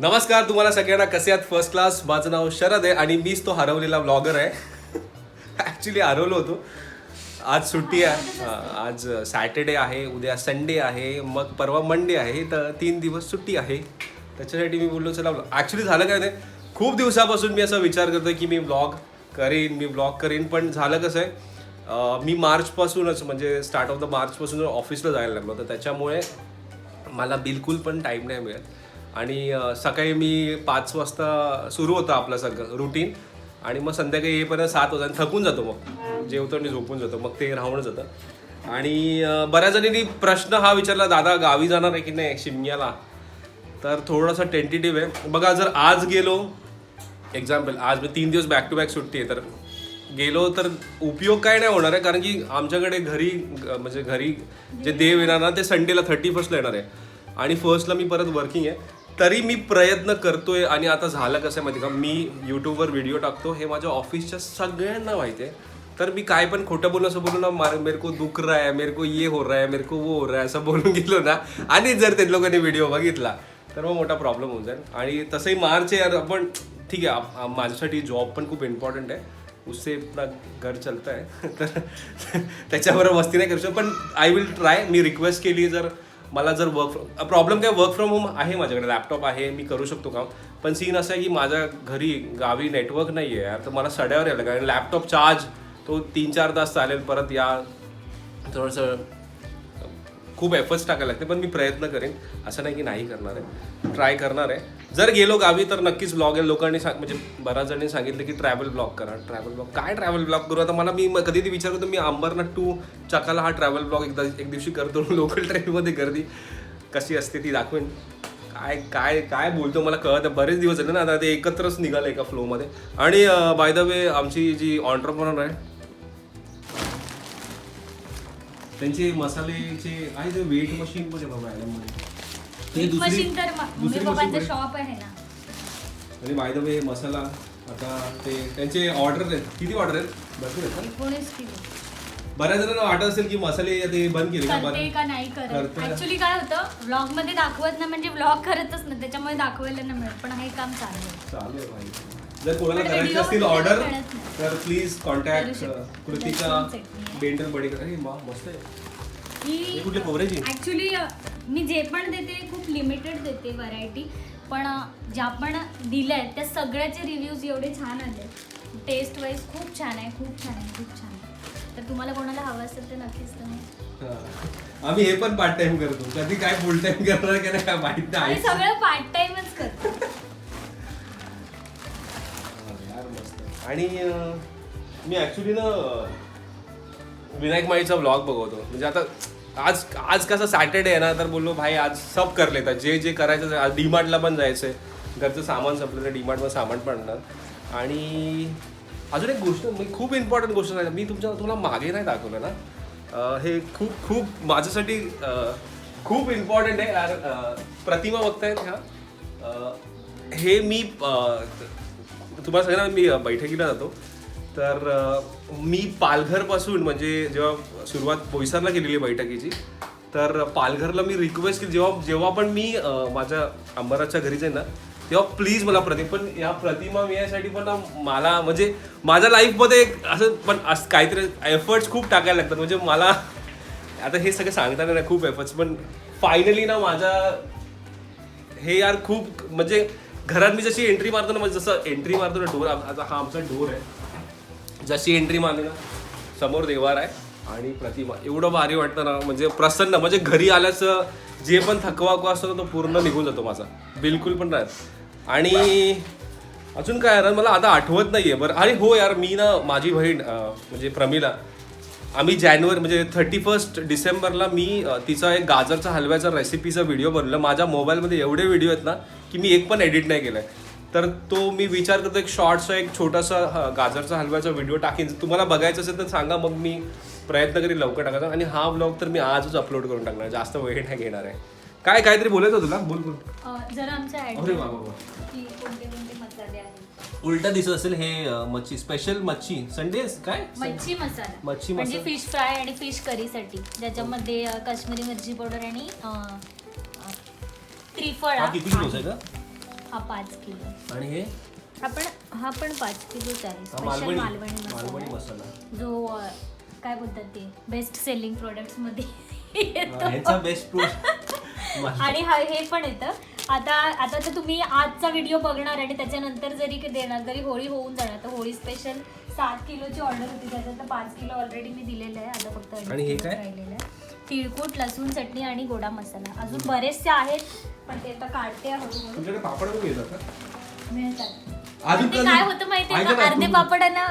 नमस्कार तुम्हाला सगळ्यांना कसे आहात? फर्स्ट क्लास माझं नाव शरद आहे आणि मीच तो हरवलेला ब्लॉगर आहे. ॲक्च्युली हरवलो होतो. आज सुट्टी आहे. आज सॅटर्डे आहे उद्या संडे आहे मग परवा मंडे आहे तर तीन दिवस सुट्टी आहे. त्याच्यासाठी मी बोललो चला ॲक्च्युली झालं काय नाही खूप दिवसापासून मी असा विचार करतो की मी ब्लॉग करीन मी ब्लॉग करीन पण झालं कसं आहे मी मार्चपासूनच म्हणजे स्टार्ट ऑफ द मार्चपासून ऑफिसला जायला लागलो तर त्याच्यामुळे मला बिलकुल पण टाईम नाही मिळत. आणि सकाळी मी पाच वाजता सुरू होतं आपलं सगळं रुटीन आणि मग संध्याकाळी येईपर्यंत सात वाजता आणि थकून जातो मग. जेवतो आणि झोपून जातो मग ते राहून जातं आणि बऱ्याच जणींनी प्रश्न हा विचारला दादा गावी जाणार आहे की नाही शिमग्याला? तर थोडंसं टेंटेटिव्ह आहे. बघा जर आज गेलो एक्झाम्पल आज मी तीन दिवस बॅक टू बॅक सुट्टी आहे तर गेलो तर उपयोग काय नाही होणार आहे कारण की आमच्याकडे घरी म्हणजे घरी जे देव येणार ना ते संडेला थर्टी फर्स्टला येणार आहे. आणि फर्स्टला मी परत वर्किंग आहे. तरी मी प्रयत्न करतोय आणि आता झालं कसं आहे माहिती का? मी यूट्यूबवर व्हिडिओ टाकतो हे माझ्या ऑफिसच्या सगळ्यांना माहिती आहे. तर मी काय पण खोटं बोलून असं बोलू ना मार मेरे को दुख रहा है मेरे को ये हो रहा है मेरे को वो हो रहा है असं बोलून गेलो ना. आणि जर ते लोकांनी व्हिडिओ बघितला तर मग मोठा प्रॉब्लेम होऊन जाईल. आणि तसंही मार्च आहे यार आपण ठीक आहे माझ्यासाठी जॉब पण खूप इम्पॉर्टंट आहे. उससे अपना घर चलता है. तर त्याच्याबरोबर मस्ती नाही करू शकत. पण आय विल ट्राय मी रिक्वेस्ट केली जर मला जर वर्क प्रॉब्लेम काय वर्क फ्रॉम होम आहे माझ्याकडे लॅपटॉप आहे मी करू शकतो काम. पण सीन असं आहे की माझ्या घरी गावी नेटवर्क नाही आहे यार तर मला सड्यावर यायला कारण लॅपटॉप चार्ज तो तीन चार तास चालेल परत या थोडंसं खूप एफर्ट्स टाकायला लागते पण मी प्रयत्न करेन. असं नाही की नाही करणार आहे. ट्राय करणार आहे. जर गेलो गावी तर नक्कीच ब्लॉग आहे. लोकांनी सांग म्हणजे बऱ्याच जणांनी सांगितलं की ट्रॅव्हल ब्लॉग करा. ट्रॅव्हल ब्लॉग काय ट्रॅव्हल ब्लॉग करू? आता मला मी कधी ती विचार करतो मी अंबरनाथ टू चकाला हा ट्रॅव्हल ब्लॉग एकदा एक दिवशी करतो. लोकल ट्रेनमध्ये गर्दी. कशी असते ती दाखवेन. काय काय काय बोलतो मला कळत बरेच दिवस झाले ना आता ते एकत्रच निघालं एका फ्लोमध्ये आणि बाय द वे आमची जी ऑन्टरप्रनर आहे त्यांचे मसालेचे आहे ते वेट मशीन पण आहे बाबा याच्यामध्ये. ते Meat दुसरी machine तर म- दुसरी मम्मी machine पप्पांचं पण शॉप आहे ना. आहे. आणि बाय द वे मसाला आता ते त्यांचे ऑर्डर आहेत. किती ऑर्डर आहेत? भरपूर आहेत ना? एकोणीस किलो. बऱ्याच जणांना वाटत असेल की मसाले ते बंद केले का? करते बंद का नाही करत. करते. ऍक्च्युली काय होतं व्लॉगमध्ये दाखवत नाही म्हणजे व्लॉग करतच नाही. त्याच्यामुळे दाखवायला नाही मिळत. पण हे काम चालू आहे. चालू आहे भाई. जर कोणाला पण करायचे video असतील मध्ये ऑर्डर मिळत नाही. तर प्लीज कॉन्टॅक्ट करू शकतो. कृतिका. डेंटल बडीकर अरे वा मस्त आहे. हे कुठली खोबऱ्याची? ऍक्च्युली मी जे पण देते खूप लिमिटेड देते व्हरायटी पण ज्या पण दिल्या आहेत त्या सगळ्याचे रिव्ह्यूज एवढे छान आले टेस्ट वाईज खूप छान आहे खूप छान आहे खूप छान आहे. तर तुम्हाला कोणाला हवं असेल तर नक्कीच तुम्ही. आम्ही हे पण पार्ट टाइम करतो. कधी काय फुल टाइम करणार का नाही काय माहीत नाही. सगळं पार्ट टाइमच करतो. आणि मी ऍक्च्युली ना विनायक माईचा ब्लॉग बघवतो. म्हणजे आता आज आज कसं सॅटर्डे आहे ना तर बोललो भाई आज सब कर लेता. जे जे करायचं आज डीमार्टला पण जायचंय. घरचं सामान संपलं तर डीमार्टमध्ये सामान पण आणि अजून एक गोष्ट मी खूप इम्पॉर्टंट गोष्ट नाही मी तुमच्या तुम्हाला मागे नाही दाखवलं ना? हे खूप खूप माझ्यासाठी खूप इम्पॉर्टंट आहे. यार प्रतिमा बघतायत ह्या. हे मी तुम्हाला सगळ्यांना मी बैठकीला जातो. तर मी पालघरपासून म्हणजे जेव्हा सुरुवात बोईसरला केलेली आहे बैठकीची तर पालघरला मी रिक्वेस्ट केली. जेव्हा जेव्हा पण मी माझ्या अंबराच्या घरी जाईन ना तेव्हा प्लीज मला प्रतिमा पण या प्रतिमा मिळण्यासाठी पण मला म्हणजे माझ्या लाईफमध्ये एक असं पण असं काहीतरी एफर्ट्स खूप टाकायला लागतात. म्हणजे मला आता हे सगळं सांगताना ना खूप एफर्ट्स पण फायनली ना माझ्या हे यार खूप म्हणजे घरात मी जशी एंट्री मारतो ना म्हणजे जसं एंट्री मारतो ना डोर आता हा आमचा डोर आहे. जशी एंट्री मारली ना समोर देवार आहे आणि प्रतिमा. एवढं भारी वाटतं ना म्हणजे प्रसन्न म्हणजे घरी आल्याचं जे पण थकवा असतो ना तो पूर्ण निघून जातो माझा. बिलकुल पण राहत. आणि अजून काय यार मला आता आठवत नाही आहे बरं. अरे हो यार मी ना माझी बहीण म्हणजे प्रमिला आम्ही जानेवारी म्हणजे थर्टी फर्स्ट डिसेंबरला मी तिचा एक गाजरचा हलव्याचा रेसिपीचा व्हिडिओ बनवला. माझ्या मोबाईलमध्ये एवढे व्हिडिओ आहेत ना की मी एक पण एडिट नाही केलाय. तर तो मी विचार करतो एक शॉर्टचा एक छोटासा गाजरचा हलव्याचा व्हिडिओ टाकीन. तुम्हाला बघायचं असेल तर सांगा मग मी प्रयत्न करीन लवकर टाकायचा. आणि हा ब्लॉग तर मी आजच अपलोड करून टाकणार. जास्त वेळ नाही घेणार आहे. काय काहीतरी बोलायचं होतं तुला बोल बोल. जरा उलटा दिसत असेल हे मच्छी. स्पेशल मच्छी. संडे काय? मच्छी मसाला. मच्छी म्हणजे. फिश फ्राय आणि फिश करीसाठी ज्याच्यामध्ये काश्मीरी मिरची पावडर आणि त्रिफळ. किती किलोचा आहे का हा पाच किलो. आणि हे? आपण हा पण पाच किलोच आहे. हा, स्पेशल मालवणी मालवणी मालवणी मसाला मसाला. जो अ, काय बोलतात ते? बेस्ट सेलिंग प्रोडक्ट्समध्ये येतो. ह्याचा बेस्ट आणि हा हे पण येतं. आता आता तर तुम्ही आजचा व्हिडिओ बघणार आणि त्याच्यानंतर जरी देणार जरी होळी होऊन जाणार तर होळी स्पेशल सात किलोची ऑर्डर होती. त्याच्यात पाच किलो ऑलरेडी मी दिलेलं आहे. आता फक्त आणि हे काय? राहिलेलं आहे. तिळकूट लसूण चटणी आणि गोडा मसाला. अजून बरेचसे आहेत पण ते आता काढते हळूहळू तुमच्याकडे पापड पण येतात का मिळतात. अजून पण ते कधी- काय होतं माहितीये ऐका का? ना, अर्धे तू- पापड आहे ना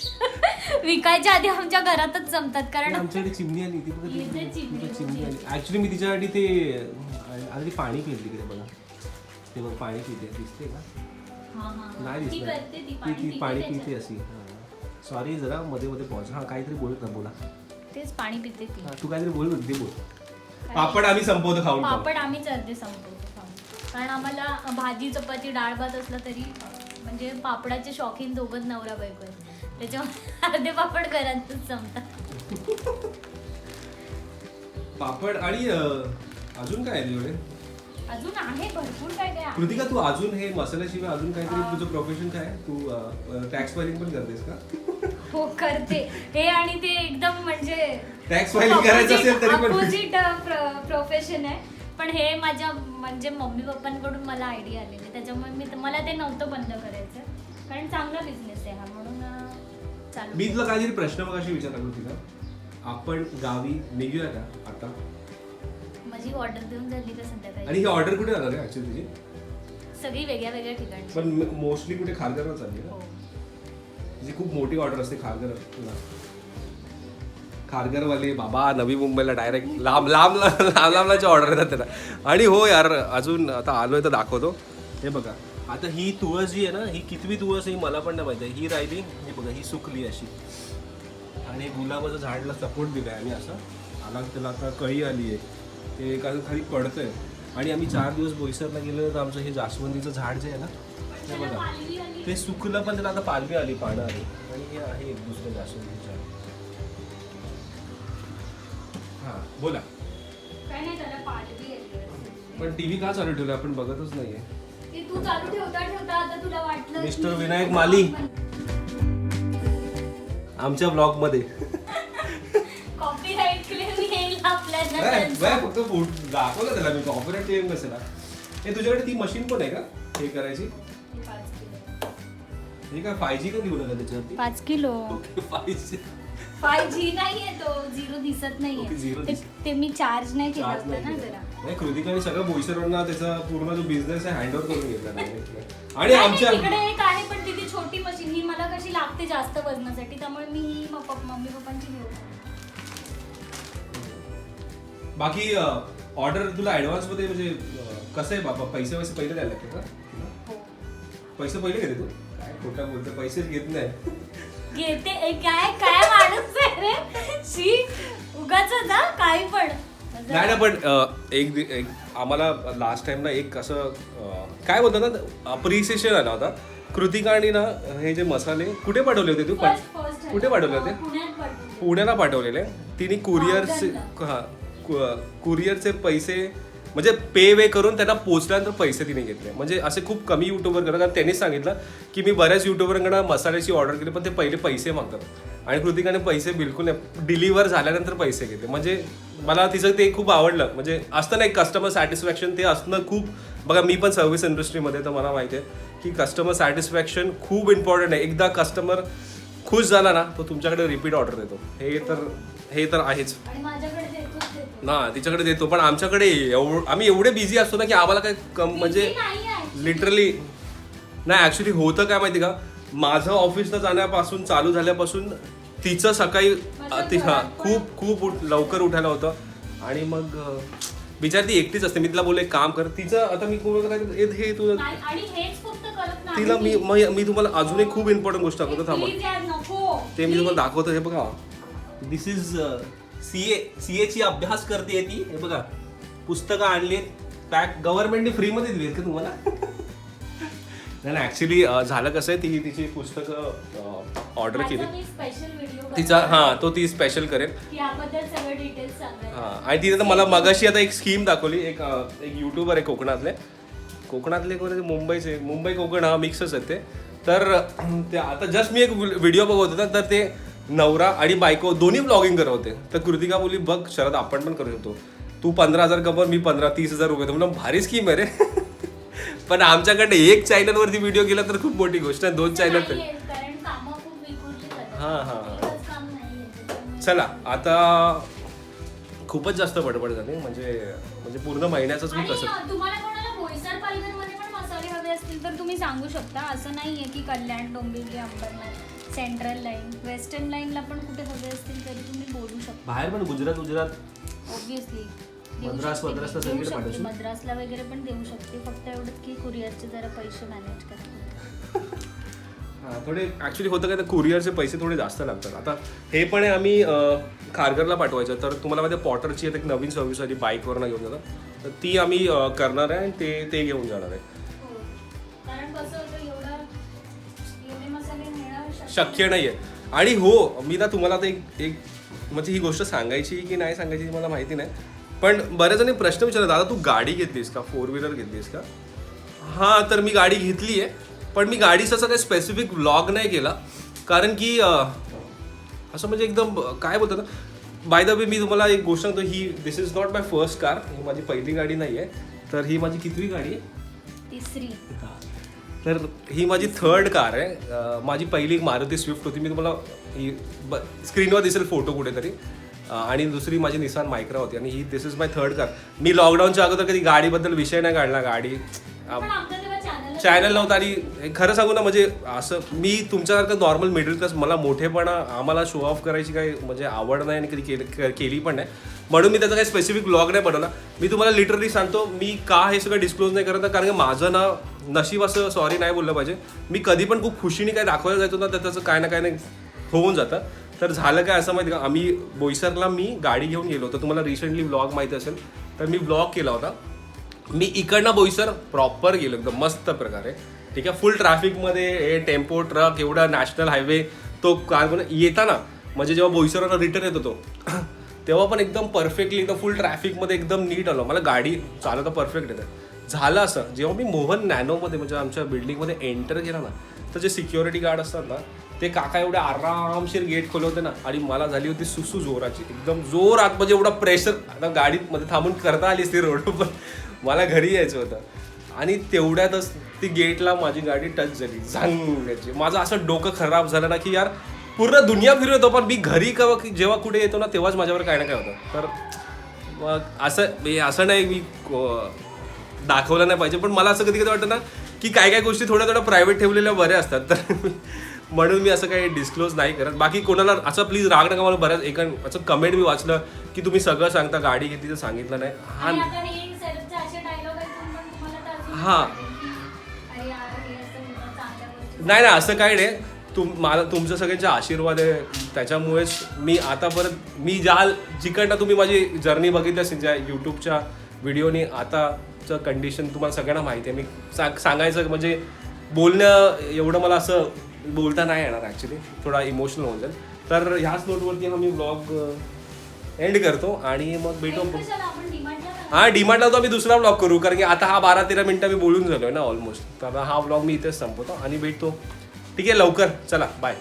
विकायच्या आधी आमच्या घरातच जमतात. कारण आमच्याकडे चिमणी आली ती बघा ती- इथे चिमणी आली. ऍक्च्युली मी तिच्यासाठी ते ती पाणी पिली तिकडे बघा. ते बघ पाणी पिते दिसते का? हा, हा, हा. नाही ती दिसणार. करते ती ती पाणी ती पिते पाणी त्याच्यात. पिते अशी. सॉरी जरा मध्ये मध्ये पॉज हा काहीतरी बोलत ना बोला. तेच पाणी पिते ती हा, तू काहीतरी बोलत होती ते बोल पापड आम्ही संपवतो खाऊन खाऊन. पापड आम्हीच अर्धे संपवतो खाऊन. कारण आम्हाला भाजी चपाती डाळ भात असला तरी म्हणजे पापडाचे शौकीन दोघं नवरा बायको आहेत त्याच्यामुळे अर्धे पापड घरातच संपतात पापड आणि अं, अजून काय आहे तुझ्याकडे अजून आहे भरपूर काय काय आहे. कृतिका तू अजून हे मसाल्याशिवाय अजून काहीतरी तुझं प्रोफेशन काय आहे? तू टॅक्स फायलिंग पण करतेस का हो करते. हे आणि ते एकदम म्हणजे टॅक्स फायलिंग करायचं असेल तरी पण. अपोजिट प्रोफेशन आहे. पण हे माझ्या म्हणजे मम्मी पप्पांकडून मला आयडिया आलेली त्याच्यामुळे मी मला ते नव्हतं बंद करायचं. कारण चांगला बिझनेस आहे हा म्हणून चालू मी तुला काहीतरी प्रश्न मगाशी विचारला कृतिका आपण गावी निघूया का आता? माझी ऑर्डर देऊन झाली का आणि संध्याकाळी ही ऑर्डर कुठे जाणार आहे ऍक्च्युली तुझी? सगळी वेगळ्या वेगळ्या ठिकाणी. पण मोस्टली कुठे खारघरला चालली ना? हो. जी खूप मोठी ऑर्डर असते खारघर. खारघरवाले बाबा नवी मुंबईला डायरेक्ट लांब लांब लांब लांबलाची ऑर्डर येतात त्याला. आणि हो यार अजून आता आलोय तर दाखवतो. हे बघा आता ही तुळस जी आहे ना ही कितवी तुळस ही मला पण नाही माहिती ही राहिली हे बघा ही सुकली अशी. आणि गुलाबाचं झाडला सपोर्ट दिलाय आम्ही असं. आला त्याला आता कळी आली आहे. ते एका खाली पडतंय. आणि आम्ही चार दिवस बोईसरला गेलो तर आमचं हे जास्वंदीचं झाड जे आहे ना ते बघा. ते सुकलं पण त्याला आता पालवी आली पानं आली आणि हे आहे एक दुसरं झाड हां बोला. काय नाही त्याला पालवी आली. पण टीव्ही का चालू ठेवलं? आपण बघतच नाहीये. ते तू चालू ठेवता ठेवता आता तुला वाटलं मिस्टर की- विनायक माली. आमच्या ब्लॉगमध्ये कॉपीराईट क्लेम येईल आपल्याला नाही, त्यांचा. नाही, फक्त फोट- दाखवलं त्याला मी. कॉपीराईट क्लेम कसेला हे तुझ्याकडे ती मशीन पण आहे का? हे करायची. हे काय फाय जी का लिहू नका त्याच्यावरती? पाच kilo. Okay five G five G नाहीये तो झिरो दिसत नाहीये. ते- दिसत. ते मी चार्ज नाही केला चार्ज होता नाही ना केलं. जरा. नाही कृतिकाने सगळं त्याचा पूर्ण जो बिझनेस आहे हँड ओव्हर करून घेतला direct. आणि नाही, आमच्या तिकडे एक आहे पण ती छोटी मशीन ही मला कशी लागते जास्त वजनासाठी त्यामुळे मी ही मम्मी पप्पांची घेऊ बाकी ऑर्डर तुला ऍडव्हान्समध्ये म्हणजे अं, कसं आहे बाबा? पैसे वैसे पहिले द्यायला लागते का हो. पैसे पहिले घेते तू? काय खोटा बोलतो पैसेच घेत नाही. घेते. ए, काय? काय माणूस आहे रे? शी उगाच ना काही पण. नाही ना पण अं, एक दि- एक आम्हाला लास्ट टाइम ना एक असं अं, काय बोलतात ना अप्रिसिएशन आला होता. कृतिका आणि ना हे जे मसाले कुठे पाठवले होते तू? First- first कुठे पाठवले होते? पुण्यात पाठवले. पुण्याला पाठवलेले. तिने कुरिअरचे वागणला. हा कुरिअरचे पैसे म्हणजे पे वे करून त्यांना पोचल्यानंतर पैसे तिने घेतले. म्हणजे असे खूप कमी युट्यूबर करतात. कारण त्यांनीच सांगितलं की मी बऱ्याच युट्यूबरकडे मसाल्याची ऑर्डर केली पण ते पहिले पैसे मागतात. आणि कृतिकाने पैसे बिलकुल नाही डिलिव्हर झाल्यानंतर पैसे घेतले. म्हणजे मला तिचं ते खूप आवडलं. म्हणजे असतं ना एक कस्टमर सॅटिस्फॅक्शन ते असणं खूप बघा मी पण सर्व्हिस इंडस्ट्रीमध्ये तर मला माहिती आहे की कस्टमर सॅटिस्फॅक्शन खूप इम्पॉर्टंट आहे. एकदा कस्टमर खुश झाला ना तो तुमच्याकडे रिपीट ऑर्डर देतो. हे तर हे तर आहेच. ना तिच्याकडे देतो पण आमच्याकडे एवढ आम्ही एवढे बिझी असतो ना की आम्हाला काय कम म्हणजे. लिटरली नाही ऍक्च्युली होतं काय माहिती का? माझं ऑफिसला जाण्यापासून चालू झाल्यापासून तिचं सकाळी माझ्या ती हा खूप खूप उठ- लवकर उठायला होतं. आणि मग अं, बिचारी ती एकटीच असते. मी तिला बोलले काम कर तिचं आता मी कोणाला काय ए, हे तुझं नाही, आणि हेच फक्त करत नाही तिला मी म- मी तुम्हाला अजून एक खूप इम्पॉर्टंट गोष्ट दाखवतो थांबा. Please यार, नको. ते मी तुम्हाला दाखवतो हे बघा. This is C A C ची अभ्यास करते ती. हे बघा पुस्तकं आणली पॅक गव्हर्नमेंटने फ्रीमध्ये दिली का तुम्हाला? नाही ऍक्च्युली झालं कसं आहे ती तिची पुस्तकं ऑर्डर केली. तिचा हा तो ती स्पेशल करेल. हा आणि तिने तर मला मगाशी आता एक स्कीम दाखवली एक एक युट्यूबर आहे कोकणातले. कोकणातले कोण मुंबईचे मुंबई कोकण हा मिक्सच आहे ते. तर ते आता जस्ट मी एक व्हिडिओ बघत होता तर ते नवरा आणि बायको दोन्ही ब्लॉगिंग करत होते. तर कृतिका बोली बघ शरद आपण पण करू शकतो. तू पंधरा हजार कमवर मी पंधरा तीस हजार रुपये म्हणून भारी स्कीम आहे रे. पण आमच्याकडे एक चॅनलवरती व्हिडिओ केला तर खूप मोठी गोष्ट आहे. दोन चॅनल तर. हा, हा, हा. चला आता खूपच जास्त बडबड झाली. म्हणजे म्हणजे पूर्ण महिन्याचंच मी कसं तर तुम्ही सांगू शकता. असं नाहीये की Kalyan Dombivli Ambernath. Central line. Western लाईनला पण कुठे हवे असतील तरी तुम्ही बोलू शकता. बाहेर पण गुजरात गुजरात. ऑब्विसली मद्रास- मद्रास सगळीकडे पाठवशील? मद्रासला वगैरे पण देऊ शकते. फक्त एवढंच की कुरिअरचे जरा पैसे मॅनेज करा. हा, थोडे ऍक्च्युली होतं काय तर कुरिअरचे पैसे थोडे जास्त लागतात. आता हे पण आहे आम्ही खारघरला पाठवायचं. तर तुम्हाला माहिती पॉटरची एक नवीन सर्व्हिस आली बाईकवरनं घेऊन जातात. तर ती आम्ही करणार आहे आणि ते ते घेऊन जाणार आहे. शक्य नाही आहे आणि हो मी ना तुम्हाला आता एक एक म्हणजे ही गोष्ट सांगायची की नाही सांगायची मला माहिती नाही. पण बऱ्याच जणी प्रश्न विचारतात दादा तू गाडी घेतलीस का? फोर व्हीलर घेतलीस का? हां तर मी गाडी घेतली आहे पण मी गाडीचा असं काही स्पेसिफिक व्लॉग नाही केला. कारण की असं म्हणजे एकदम काय बोलतात ना बाय द वे मी तुम्हाला एक गोष्ट सांगतो ही this is not my first car ही माझी पहिली गाडी नाही आहे तर ही माझी कितवी गाडी आहे? तिसरी. तर ही माझी थर्ड कार आहे. माझी पहिली एक मारुती स्विफ्ट होती. मी तुम्हाला ही ब स्क्रीनवर दिसेल फोटो कुठेतरी. आणि दुसरी माझी निसान मायक्रा होती. आणि ही this is my third car मी लॉकडाऊनच्या अगोदर कधी गाडीबद्दल विषय नाही काढला. गाडी चॅनल नव्हता आणि खरं सांगू ना म्हणजे असं मी तुमच्यासारखं नॉर्मल मिडल क्लास मला मोठेपणा आम्हाला शो ऑफ करायची काही म्हणजे आवड नाही आणि कधी केली के- केली पण नाही. म्हणून मी त्याचा काही स्पेसिफिक ब्लॉग नाही बनवला. मी तुम्हाला लिटरली सांगतो मी का हे सगळं डिस्क्लोज नाही करत कारण की माझं ना नशीब असं सॉरी नाही बोललं पाहिजे. मी कधी पण खूप खुशीने काय दाखवायला जायचो ना तर त्याचं काय ना काय नाही होऊन जातं. तर झालं काय असं माहिती का? आम्ही बोईसरला मी गाडी घेऊन गेलो होतो. तुम्हाला रिसेंटली ब्लॉग माहिती असेल तर मी ब्लॉग केला होता. मी इकडनं बोईसर प्रॉपर गेलो एकदम मस्त प्रकारे. ठीक आहे? फुल ट्रॅफिकमध्ये हे टेम्पो ट्रक एवढा नॅशनल हायवे तो कार येताना म्हणजे जेव्हा बोईसरला रिटर्न येत होतो तेव्हा पण एकदम परफेक्टली एकदम फुल ट्रॅफिकमध्ये एकदम नीट आलो. मला गाडी चालवता परफेक्ट येतं. झालं असं जेव्हा मी मोहन नॅनोमध्ये म्हणजे आमच्या बिल्डिंगमध्ये एंटर केला ना तर जे सिक्युरिटी गार्ड असतात ना ते काका एवढे आरामशीर गेट खोलवते ना आणि मला झाली होती सुसू जोराची. एकदम जोरात म्हणजे एवढा प्रेशर आता गाडीत मध्ये थांबून करता आली असती रोड पण मला घरी यायचं होतं. आणि तेवढ्यातच ती गेटला माझी गाडी टच झाली. झांगायची माझं असं डोकं खराब झालं ना की यार पूर्ण दुनिया फिरत होतो पण मी घरी कवा जेव्हा कुठे येतो ना तेव्हाच माझ्यावर काय ना काय होतं. तर मग असं असं नाही मी दाखवलं नाही पाहिजे पण मला असं कधी कधी वाटतं ना की काय काय गोष्टी थोड्या थोड्या प्रायव्हेट ठेवलेल्या बऱ्या असतात. तर म्हणून मी असं काही डिस्क्लोज नाही करत. बाकी कोणाला असं प्लीज राग नका मला बऱ्याच एका असं कमेंट मी वाचलं की तुम्ही सगळं सांगता गाडी घेतली तर सांगितलं नाही. हा हां. नाही नाही असं काही नाही. तुम मला तुमचं सगळ्यांचे आशीर्वाद आहे. त्याच्यामुळेच मी आता परत मी ज्या जिकडनं तुम्ही माझी जर्नी बघितली असेल ज्या यूट्यूबच्या व्हिडिओनी आताचं कंडिशन तुम्हाला सगळ्यांना माहिती आहे. मी सांग सांगायचं म्हणजे बोलणं एवढं मला असं बोलता नाही येणार ॲक्च्युली थोडा इमोशनल होऊन जाईल. तर ह्याच नोटवरती हा मी ब्लॉग एंड करतो आणि मग भेटू. हा डिमांडला तो आम्ही दुसरा ब्लॉग करू कारण की आता हा बारा तेरा मिनिटं मी बोलून झालोय ना ऑलमोस्ट तर हा ब्लॉग मी इथेच संपवतो. आणि भेटतो. ठीक आहे लवकर. चला बाय